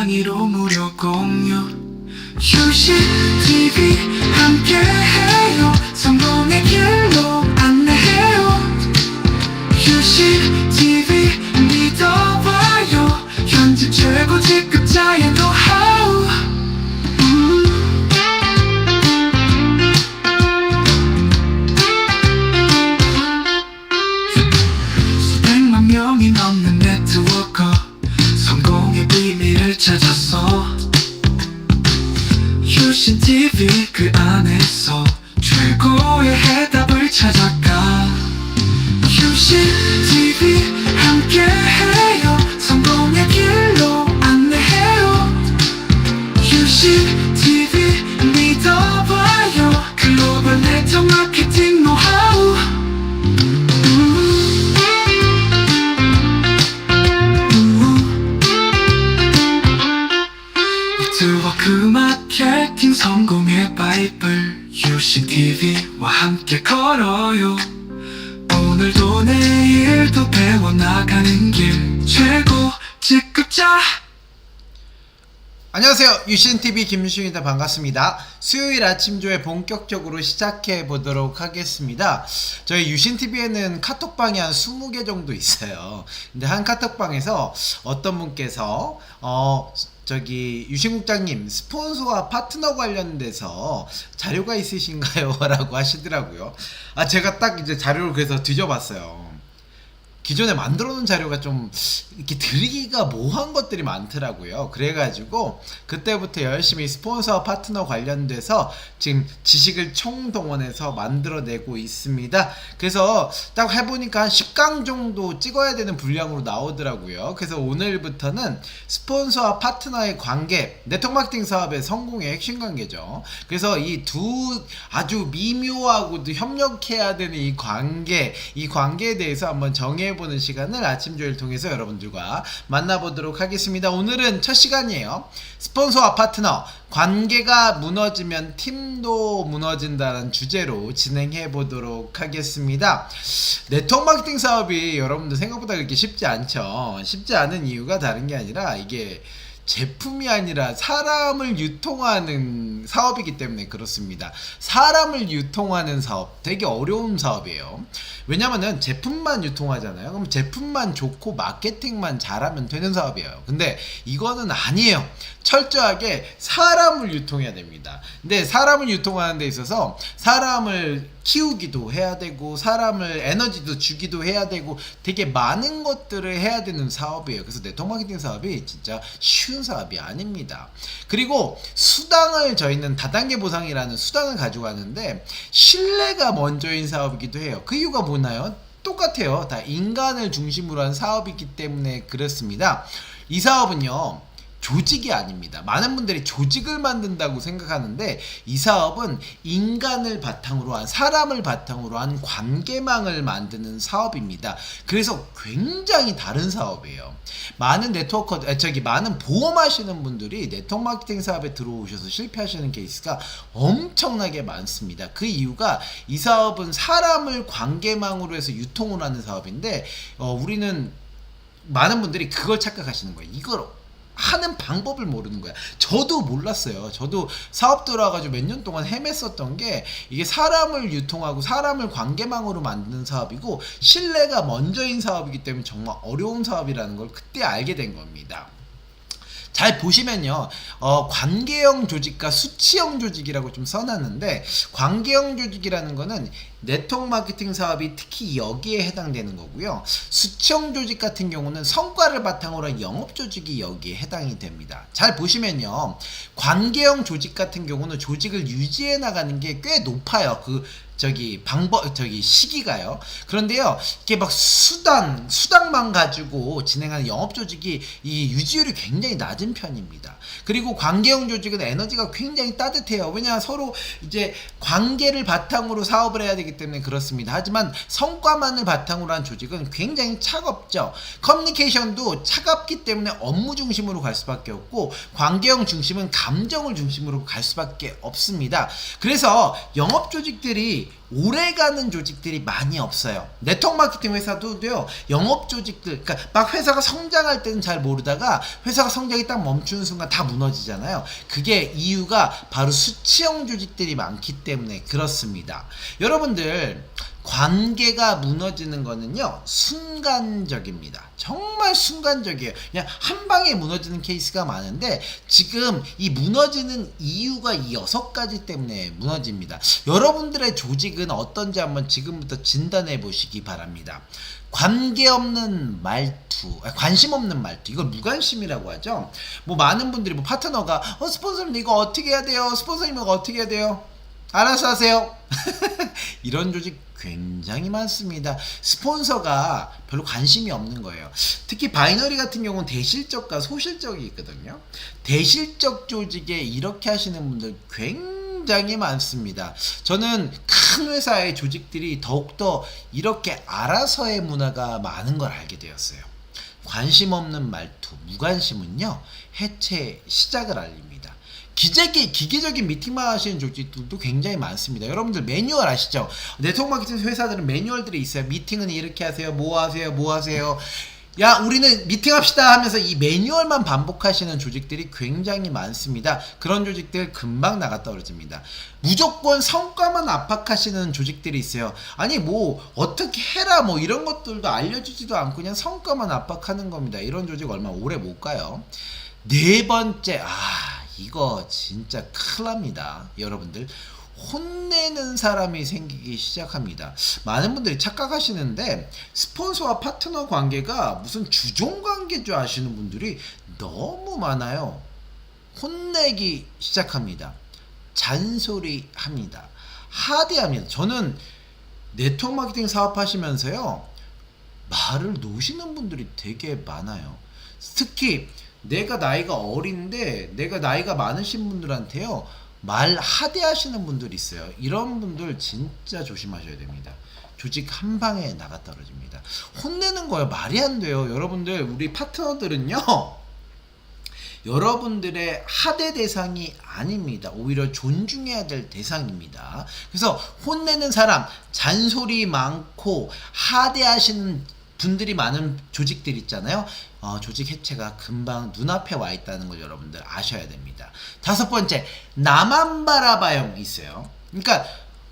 강의로 무료 공유. 휴식 TV 함께해요. 성공의 길 성공의 바이블 유신 TV와 함께 걸어요. 오늘도 내일도 배워나가는 길 최고 직급자 안녕하세요. 유신TV 김유신입니다. 반갑습니다. 수요일 아침 조회 본격적으로 시작해 보도록 하겠습니다. 저희 유신TV에는 카톡방이 한 20개 정도 있어요. 근데 한 카톡방에서 어떤 분께서, 어, 저기 유신국장님 스폰서와 파트너 관련돼서 자료가 있으신가요? 라고 하시더라고요. 아, 제가 딱 이제 자료를 그래서 뒤져봤어요. 기존에 만들어 놓은 자료가 좀 이렇게 들기가 모호한 것들이 많더라고요. 그래가지고 그때부터 열심히 스폰서와 파트너 관련돼서 지금 지식을 총동원해서 만들어내고 있습니다. 그래서 딱 해보니까 한 10강 정도 찍어야 되는 분량으로 나오더라고요. 그래서 오늘부터는 스폰서와 파트너의 관계, 네트워크 마케팅 사업의 성공의 핵심 관계죠. 그래서 이 두 아주 미묘하고도 협력해야 되는 이 관계, 이 관계에 대해서 한번 정해 보는 시간을 아침 조회를 통해서 여러분들과 만나보도록 하겠습니다. 오늘은 첫 시간이에요. 스폰서와 파트너, 관계가 무너지면 팀도 무너진다는 주제로 진행해 보도록 하겠습니다. 네트워크 마케팅 사업이 여러분들 생각보다 그렇게 쉽지 않죠. 쉽지 않은 이유가 다른 게 아니라 이게 제품이 아니라 사람을 유통하는 사업이기 때문에 그렇습니다. 사람을 유통하는 사업 되게 어려운 사업이에요. 왜냐면은 제품만 유통하잖아요. 그럼 제품만 좋고 마케팅만 잘하면 되는 사업이에요. 근데 이거는 아니에요. 철저하게 사람을 유통해야 됩니다. 근데 사람을 유통하는 데 있어서 사람을 키우기도 해야 되고 사람을 에너지도 주기도 해야 되고 되게 많은 것들을 해야 되는 사업이에요. 그래서 네트워크 마케팅 사업이 진짜 쉬운 사업이 아닙니다. 그리고 수당을 저희는 다단계 보상이라는 수당을 가지고 가는데 신뢰가 먼저인 사업이기도 해요. 그 이유가 뭐나요? 똑같아요. 다 인간을 중심으로 한 사업이기 때문에 그렇습니다. 이 사업은요. 조직이 아닙니다. 많은 분들이 조직을 만든다고 생각하는데 이 사업은 인간을 바탕으로 한 사람을 바탕으로 한 관계망을 만드는 사업입니다. 그래서 굉장히 다른 사업이에요. 많은 네트워커 아, 저기 많은 보험하시는 분들이 네트워크 마케팅 사업에 들어오셔서 실패하시는 케이스가 엄청나게 많습니다. 그 이유가 이 사업은 사람을 관계망으로 해서 유통을 하는 사업인데 어, 우리는 많은 분들이 그걸 착각하시는 거예요. 이걸 하는 방법을 모르는 거야. 저도 몰랐어요. 저도 사업 들어와가지고 몇 년 동안 헤맸었던 게 이게 사람을 유통하고 사람을 관계망으로 만드는 사업이고 신뢰가 먼저인 사업이기 때문에 정말 어려운 사업이라는 걸 그때 알게 된 겁니다. 잘 보시면요, 어, 관계형 조직과 수치형 조직이라고 좀 써놨는데, 관계형 조직이라는 거는 네트워크 마케팅 사업이 특히 여기에 해당되는 거고요. 수치형 조직 같은 경우는 성과를 바탕으로 한 영업 조직이 여기에 해당이 됩니다. 잘 보시면요, 관계형 조직 같은 경우는 조직을 유지해 나가는 게 꽤 높아요. 그 저기 방법 저기 시기가요. 그런데요, 이게 막 수당 수당만 가지고 진행하는 영업 조직이 이 유지율이 굉장히 낮은 편입니다. 그리고 관계형 조직은 에너지가 굉장히 따뜻해요. 왜냐 서로 이제 관계를 바탕으로 사업을 해야 되기 때문에 그렇습니다. 하지만 성과만을 바탕으로 한 조직은 굉장히 차갑죠. 커뮤니케이션도 차갑기 때문에 업무 중심으로 갈 수밖에 없고 관계형 중심은 감정을 중심으로 갈 수밖에 없습니다. 그래서 영업 조직들이 오래가는 조직들이 많이 없어요. 네트워크 마케팅 회사도요, 영업 조직들, 그러니까 막 회사가 성장할 때는 잘 모르다가 회사가 성장이 딱 멈추는 순간 다 무너지잖아요. 그게 이유가 바로 수치형 조직들이 많기 때문에 그렇습니다. 여러분들, 관계가 무너지는 거는요, 순간적입니다. 정말 순간적이에요. 그냥 한 방에 무너지는 케이스가 많은데, 지금 이 무너지는 이유가 이 여섯 가지 때문에 무너집니다. 여러분들의 조직은 어떤지 한번 지금부터 진단해 보시기 바랍니다. 관계 없는 말투, 아, 관심 없는 말투, 이걸 무관심이라고 하죠. 뭐 많은 분들이 뭐 파트너가 어 스폰서님 이거 어떻게 해야 돼요? 스폰서님 이거 어떻게 해야 돼요? 알아서 하세요. 이런 조직 굉장히 많습니다. 스폰서가 별로 관심이 없는 거예요. 특히 바이너리 같은 경우는 대실적과 소실적이 있거든요. 대실적 조직에 이렇게 하시는 분들 굉장히 많습니다. 저는 큰 회사의 조직들이 더욱더 이렇게 알아서의 문화가 많은 걸 알게 되었어요. 관심 없는 말투, 무관심은요, 해체 시작을 알립니다. 기재기, 기계적인 미팅만 하시는 조직들도 굉장히 많습니다. 여러분들 매뉴얼 아시죠? 네트워크 마케팅 회사들은 매뉴얼들이 있어요. 미팅은 이렇게 하세요. 뭐 하세요. 뭐 하세요. 야, 우리는 미팅합시다 하면서 이 매뉴얼만 반복하시는 조직들이 굉장히 많습니다. 그런 조직들 금방 나가 떨어집니다. 무조건 성과만 압박하시는 조직들이 있어요. 아니, 뭐, 어떻게 해라, 뭐, 이런 것들도 알려주지도 않고 그냥 성과만 압박하는 겁니다. 이런 조직 얼마 오래 못 가요. 네 번째, 아, 이거 진짜 큰일 납니다. 여러분들. 혼내는 사람이 생기기 시작합니다. 많은 분들이 착각하시는데 스폰서와 파트너 관계가 무슨 주종 관계인 줄 아시는 분들이 너무 많아요. 혼내기 시작합니다. 잔소리 합니다. 하대합니다. 저는 네트워크 마케팅 사업하시면서요. 말을 놓으시는 분들이 되게 많아요. 특히 내가 나이가 어린데 내가 나이가 많으신 분들한테요. 말 하대하시는 분들 있어요. 이런 분들 진짜 조심하셔야 됩니다. 조직 한 방에 나가 떨어집니다. 혼내는 거예요. 말이 안 돼요. 여러분들 우리 파트너들은요. 여러분들의 하대 대상이 아닙니다. 오히려 존중해야 될 대상입니다. 그래서 혼내는 사람, 잔소리 많고 하대하시는 분들이 많은 조직들 있잖아요. 어, 조직 해체가 금방 눈앞에 와 있다는 걸 여러분들 아셔야 됩니다. 다섯 번째, 나만 바라봐요 있어요. 그러니까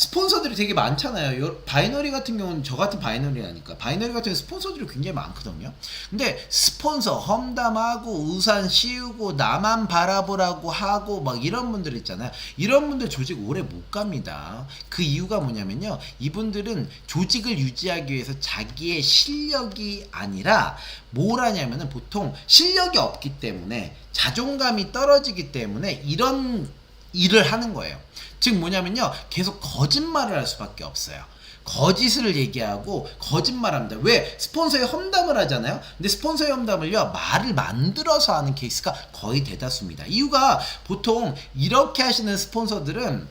스폰서들이 되게 많잖아요. 요- 바이너리 같은 경우는 저 같은 바이너리라니까. 바이너리 같은 경우 스폰서들이 굉장히 많거든요. 근데 스폰서 험담하고 우산 씌우고 나만 바라보라고 하고 막 이런 분들 있잖아요. 이런 분들 조직 오래 못 갑니다. 그 이유가 뭐냐면요. 이분들은 조직을 유지하기 위해서 자기의 실력이 아니라 뭘 하냐면은 보통 실력이 없기 때문에 자존감이 떨어지기 때문에 이런 일을 하는 거예요. 즉 뭐냐면요. 계속 거짓말을 할 수밖에 없어요. 거짓을 얘기하고 거짓말합니다. 왜 스폰서의 험담을 하잖아요. 근데 스폰서의 험담을요 말을 만들어서 하는 케이스가 거의 대다수입니다. 이유가 보통 이렇게 하시는 스폰서들은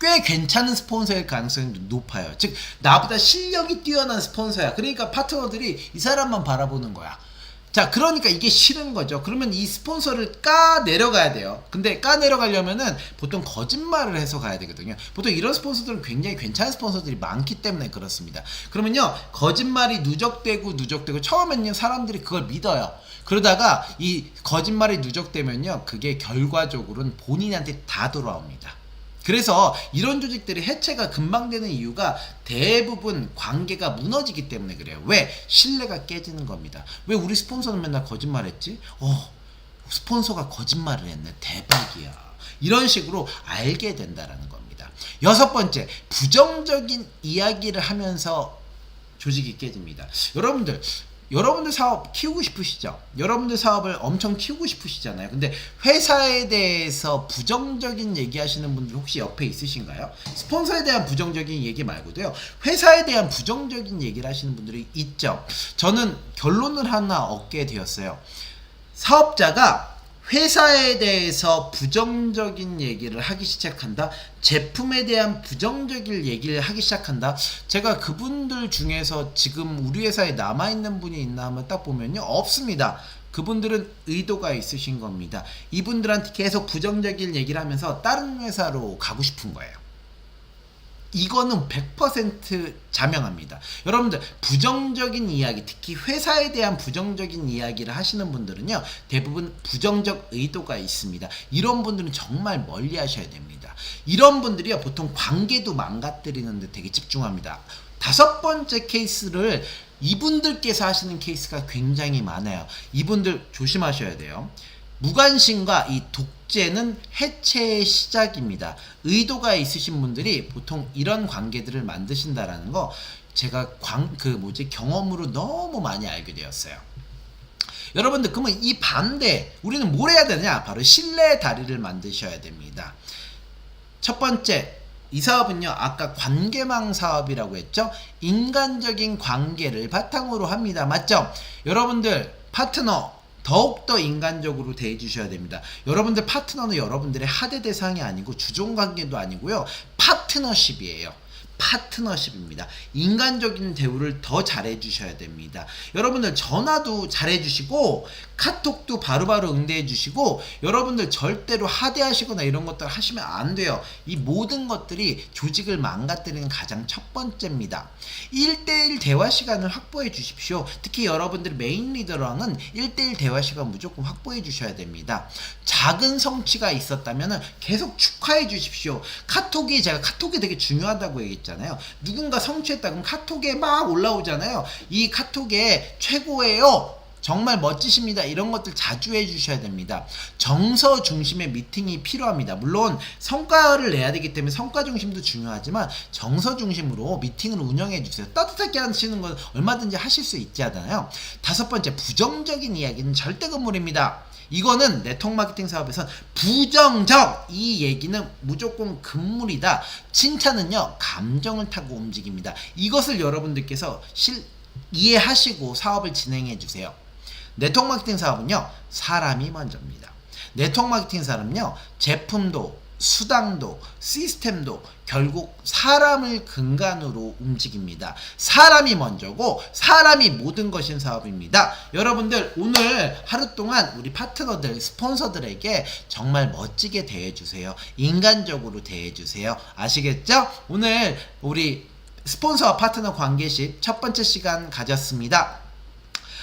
꽤 괜찮은 스폰서일 가능성이 높아요. 즉 나보다 실력이 뛰어난 스폰서야. 그러니까 파트너들이 이 사람만 바라보는 거야. 자, 그러니까 이게 싫은 거죠. 그러면 이 스폰서를 까 내려가야 돼요. 근데 까 내려가려면은 보통 거짓말을 해서 가야 되거든요. 보통 이런 스폰서들은 굉장히 괜찮은 스폰서들이 많기 때문에 그렇습니다. 그러면요, 거짓말이 누적되고 누적되고 처음엔요, 사람들이 그걸 믿어요. 그러다가 이 거짓말이 누적되면요, 그게 결과적으로는 본인한테 다 돌아옵니다. 그래서 이런 조직들이 해체가 금방 되는 이유가 대부분 관계가 무너지기 때문에 그래요. 왜? 신뢰가 깨지는 겁니다. 왜 우리 스폰서는 맨날 거짓말했지? 어, 스폰서가 거짓말을 했네. 대박이야. 이런 식으로 알게 된다라는 겁니다. 여섯 번째, 부정적인 이야기를 하면서 조직이 깨집니다. 여러분들 여러분들 사업 키우고 싶으시죠? 여러분들 사업을 엄청 키우고 싶으시잖아요. 근데 회사에 대해서 부정적인 얘기 하시는 분들 혹시 옆에 있으신가요? 스폰서에 대한 부정적인 얘기 말고도요. 회사에 대한 부정적인 얘기를 하시는 분들이 있죠. 저는 결론을 하나 얻게 되었어요. 사업자가 회사에 대해서 부정적인 얘기를 하기 시작한다. 제품에 대한 부정적인 얘기를 하기 시작한다. 제가 그분들 중에서 지금 우리 회사에 남아있는 분이 있나 하면 딱 보면요. 없습니다. 그분들은 의도가 있으신 겁니다. 이분들한테 계속 부정적인 얘기를 하면서 다른 회사로 가고 싶은 거예요. 이거는 100% 자명합니다. 여러분들 부정적인 이야기, 특히 회사에 대한 부정적인 이야기를 하시는 분들은요 대부분 부정적 의도가 있습니다. 이런 분들은 정말 멀리 하셔야 됩니다. 이런 분들이요 보통 관계도 망가뜨리는데 되게 집중합니다. 다섯 번째 케이스를 이분들께서 하시는 케이스가 굉장히 많아요. 이분들 조심하셔야 돼요. 무관심과 이 독재는 해체의 시작입니다. 의도가 있으신 분들이 보통 이런 관계들을 만드신다라는 거 제가 광, 그 뭐지 경험으로 너무 많이 알게 되었어요. 여러분들 그러면 이 반대 우리는 뭘 해야 되냐? 바로 신뢰의 다리를 만드셔야 됩니다. 첫 번째 이 사업은요 아까 관계망 사업이라고 했죠 인간적인 관계를 바탕으로 합니다 맞죠 여러분들 파트너 더욱더 인간적으로 대해 주셔야 됩니다 여러분들 파트너는 여러분들의 하대 대상이 아니고 주종 관계도 아니고요 파트너십이에요 파트너십입니다. 인간적인 대우를 더 잘해 주셔야 됩니다. 여러분들 전화도 잘해 주시고 카톡도 바로바로 응대해 주시고 여러분들 절대로 하대하시거나 이런 것들 하시면 안 돼요. 이 모든 것들이 조직을 망가뜨리는 가장 첫 번째입니다. 1대1 대화 시간을 확보해 주십시오. 특히 여러분들 메인 리더랑은 1대1 대화 시간 무조건 확보해 주셔야 됩니다. 작은 성취가 있었다면 계속 축하해 주십시오. 카톡이 제가 카톡이 되게 중요하다고 얘기했잖아요. 누군가 성취했다 그럼 카톡에 막 올라오잖아요. 이 카톡에 최고예요. 정말 멋지십니다. 이런 것들 자주 해주셔야 됩니다. 정서 중심의 미팅이 필요합니다. 물론 성과를 내야 되기 때문에 성과 중심도 중요하지만 정서 중심으로 미팅을 운영해 주세요. 따뜻하게 하시는 건 얼마든지 하실 수 있지 않아요. 다섯 번째 부정적인 이야기는 절대 금물입니다. 이거는 네트워크 마케팅 사업에선 부정적 이 얘기는 무조건 금물이다. 칭찬은요 감정을 타고 움직입니다. 이것을 여러분들께서 실 이해하시고 사업을 진행해 주세요. 네트워크 마케팅 사업은요 사람이 먼저입니다. 네트워크 마케팅 사람은요 제품도 수당도 시스템도 결국 사람을 근간으로 움직입니다. 사람이 먼저고 사람이 모든 것인 사업입니다. 여러분들 오늘 하루 동안 우리 파트너들 스폰서들에게 정말 멋지게 대해주세요. 인간적으로 대해주세요. 아시겠죠? 오늘 우리 스폰서와 파트너 관계식 첫 번째 시간 가졌습니다.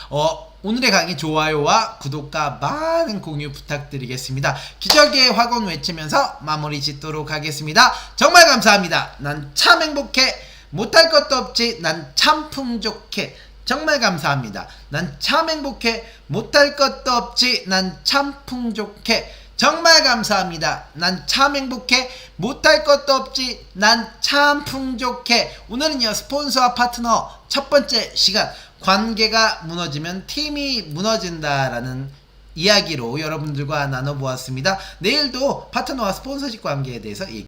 어, 오늘의 강의 좋아요와 구독과 많은 공유 부탁드리겠습니다. 기적의 화건 외치면서 마무리 짓도록 하겠습니다. 정말 감사합니다. 난 참 행복해. 못할 것도 없지. 난 참 풍족해. 정말 감사합니다. 난 참 행복해. 못할 것도 없지. 난 참 풍족해. 정말 감사합니다. 난 참 행복해. 못할 것도 없지. 난 참 풍족해. 오늘은요, 스폰서와 파트너 첫 번째 시간. 관계가 무너지면 팀이 무너진다라는 이야기로 여러분들과 나눠보았습니다. 내일도 파트너와 스폰서십 관계에 대해서 얘기